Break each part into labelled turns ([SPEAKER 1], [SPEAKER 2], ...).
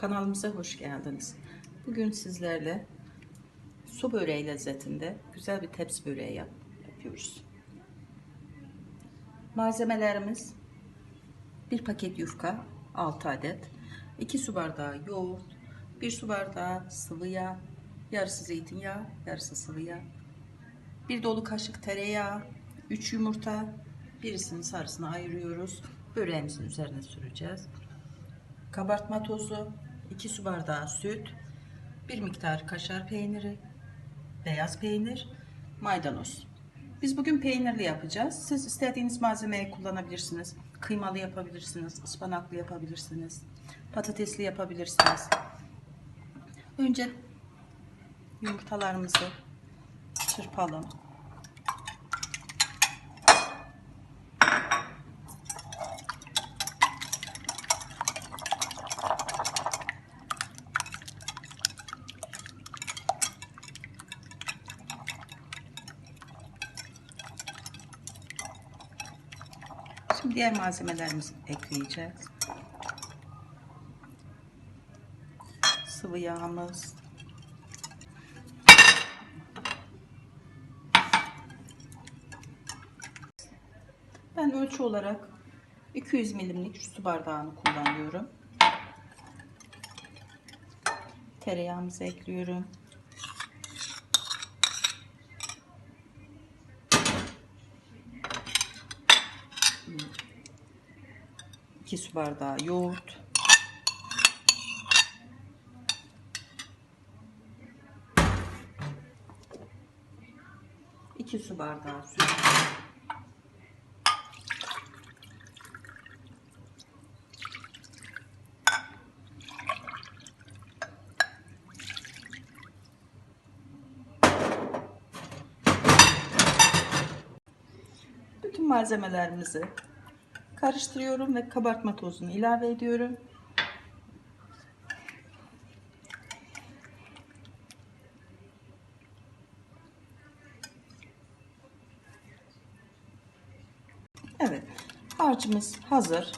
[SPEAKER 1] Kanalımıza hoş geldiniz. Bugün sizlerle su böreği lezzetinde güzel bir tepsi böreği yap- yapıyoruz. Malzemelerimiz 1 paket yufka 6 adet, 2 su bardağı yoğurt, 1 su bardağı sıvı yağ, yarısı zeytinyağı, yarısı sıvı yağ, 1 dolu kaşık tereyağı, 3 yumurta, birisinin sarısını ayırıyoruz. Böreğimizin üzerine süreceğiz kabartma tozu, 2 su bardağı süt, bir miktar kaşar peyniri, beyaz peynir, maydanoz. Biz bugün peynirli yapacağız. Siz istediğiniz malzemeyi kullanabilirsiniz. Kıymalı yapabilirsiniz, ıspanaklı yapabilirsiniz, patatesli yapabilirsiniz. Önce yumurtalarımızı çırpalım. Şimdi diğer malzemelerimizi ekleyeceğiz. Sıvı yağımız. Ben ölçü olarak 200 milimlik su bardağını kullanıyorum. Tereyağımızı ekliyorum. 2 su bardağı yoğurt. İki su bardağı süt. Bütün malzemelerimizi karıştırıyorum ve kabartma tozunu ilave ediyorum. Evet, harcımız hazır.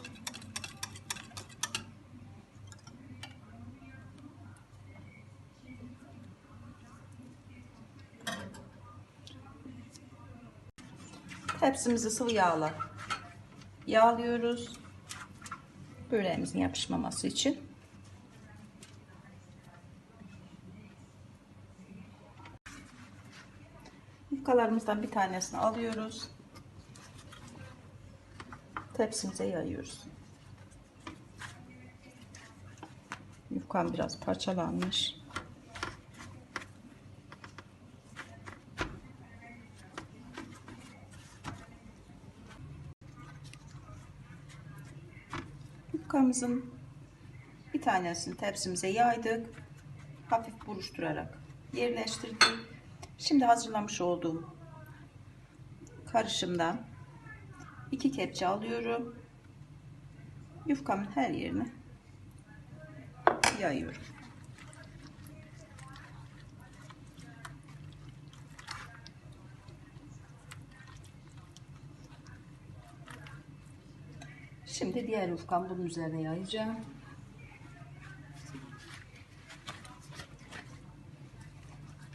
[SPEAKER 1] Tepsimizi sıvı yağla yağlıyoruz. Böreğimizin yapışmaması için. Yufkalarımızdan bir tanesini alıyoruz. Tepsimize yayıyoruz. Yufkam biraz parçalanmış. Yufkamızın bir tanesini tepsimize yaydık. Hafif buruşturarak yerleştirdik. Şimdi hazırlamış olduğum karışımdan iki kepçe alıyorum. Yufkamın her yerine yayıyorum. Şimdi diğer yufkamı bunun üzerine yayacağım.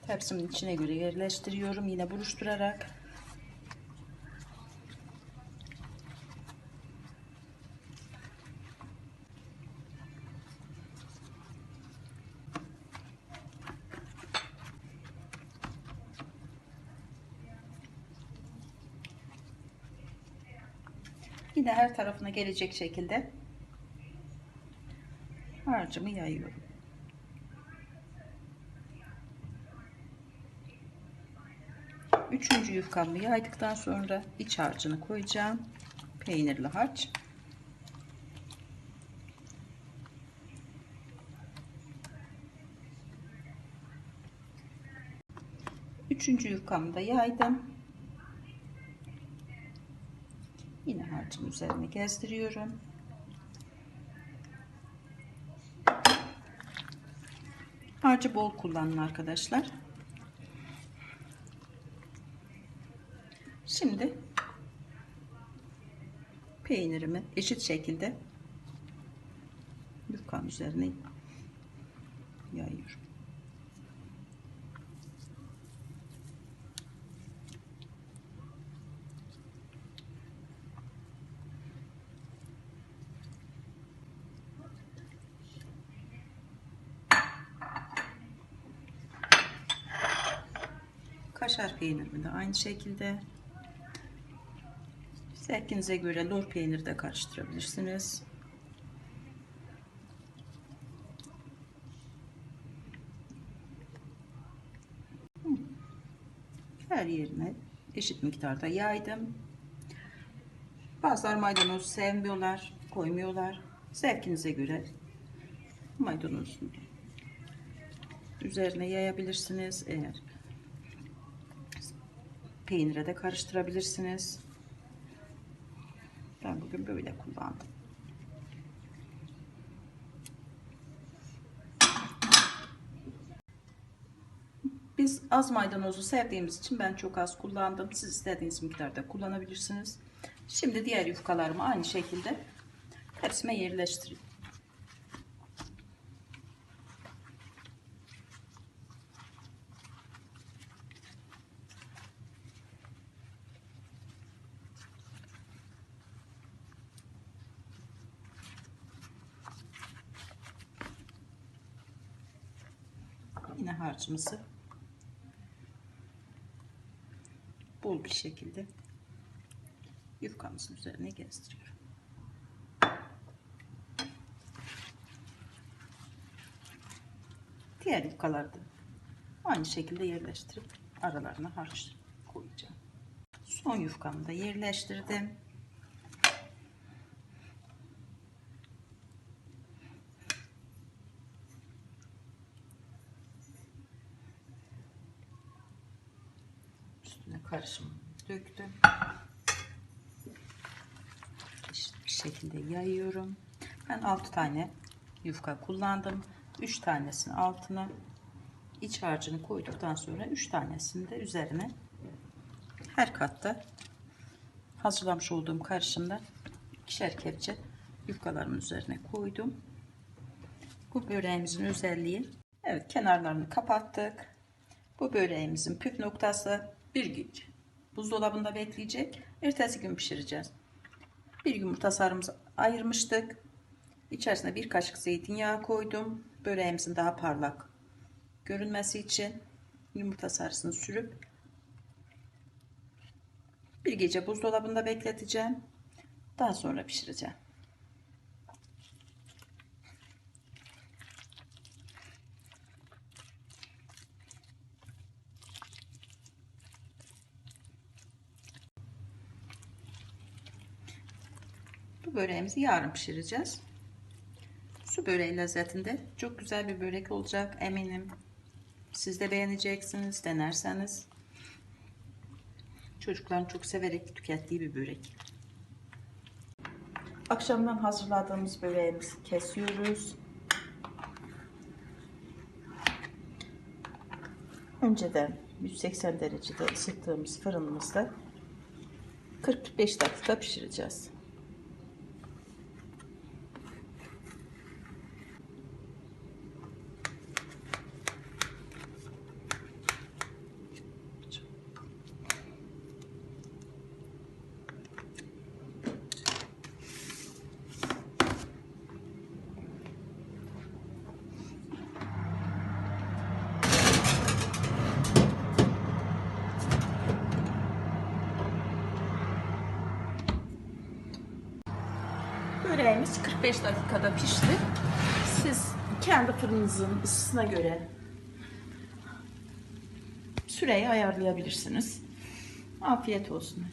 [SPEAKER 1] Tepsimin içine göre yerleştiriyorum. Yine buruşturarak. Yine her tarafına gelecek şekilde harcımı yayıyorum. Üçüncü yufkamı yaydıktan sonra iç harcını koyacağım. Peynirli harç. Üçüncü yufkamı da yaydım. Yine harcın üzerine gezdiriyorum. Harcı bol kullanın arkadaşlar. Şimdi peynirimi eşit şekilde yufkanın üzerine yayıyorum. Kaşar peynirimi de aynı şekilde zevkinize göre lor peyniri de karıştırabilirsiniz. Her yerine eşit miktarda yaydım. Bazılar maydanoz sevmiyorlar, koymuyorlar. Zevkinize göre maydanozun üzerine yayabilirsiniz. Eğer peynire de karıştırabilirsiniz. Ben bugün böyle kullandım. Biz az maydanozu sevdiğimiz için ben çok az kullandım. Siz istediğiniz miktarda kullanabilirsiniz. Şimdi diğer yufkalarımı aynı şekilde tepsime yerleştireyim. Yine harcımızı bol bir şekilde yufkamızın üzerine gezdiriyorum. Diğer yufkaları da aynı şekilde yerleştirip aralarına harç koyacağım. Son yufkamı da yerleştirdim. Üstüne karışımı döktüm. Eşit bir şekilde yayıyorum. Ben 6 tane yufka kullandım. 3 tanesini altına iç harcını koyduktan sonra 3 tanesini de üzerine her katta hazırlamış olduğum karışımda ikişer kepçe yufkalarımın üzerine koydum. Bu böreğimizin özelliği evet kenarlarını kapattık. Bu böreğimizin püf noktası bir gün buzdolabında bekleyecek. Ertesi gün pişireceğiz. Bir yumurta sarımızı ayırmıştık. İçerisine bir kaşık zeytinyağı koydum. Böreğimizin daha parlak görünmesi için yumurta sarısını sürüp bir gece buzdolabında bekleteceğim. Daha sonra pişireceğim. Böreğimizi yarın pişireceğiz. Su böreği lezzetinde çok güzel bir börek olacak eminim. Siz de beğeneceksiniz denerseniz. Çocukların çok severek tükettiği bir börek. Akşamdan hazırladığımız böreğimizi kesiyoruz. Önceden 180 derecede ısıttığımız fırınımızda 45 dakika pişireceğiz. Böreğimiz 45 dakikada pişti. Siz kendi fırınınızın ısısına göre süreyi ayarlayabilirsiniz. Afiyet olsun.